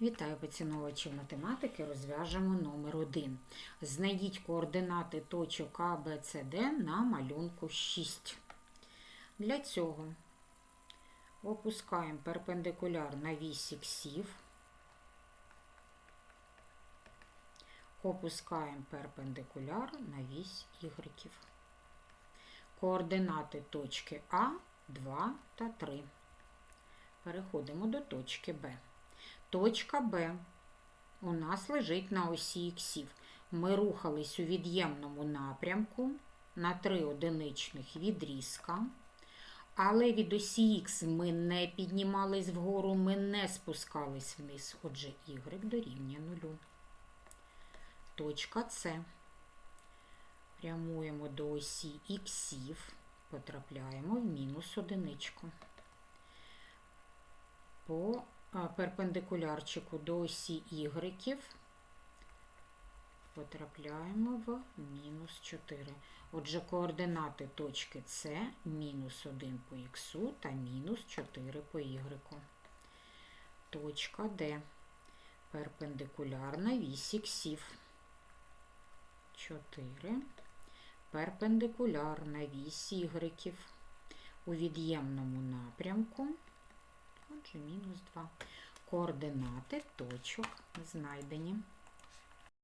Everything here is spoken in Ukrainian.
Вітаю поціновувачів математики. Розв'яжемо номер 1. Знайдіть координати точок А, Б, С, Д на малюнку 6. Для цього опускаємо перпендикуляр на вісь іксів. Опускаємо перпендикуляр на вісь ігреків. Координати точки А, 2 та 3. Переходимо до точки Б. Точка Б у нас лежить на осі іксів. Ми рухались у від'ємному напрямку на три одиничних відрізка. Але від осі Х ми не піднімались вгору, ми не спускались вниз. Отже, y дорівнює нулю. Точка С. Прямуємо до осі іксів, потрапляємо в мінус одиничку. По перпендикулярчику до осі Y потрапляємо в мінус 4. Отже, координати точки С мінус 1 по Х та мінус 4 по Y. Точка Д. Перпендикулярна вісь іксів. 4. Перпендикулярна вісь Y. У від'ємному напрямку. Отже, мінус 2. Координати точок знайдені.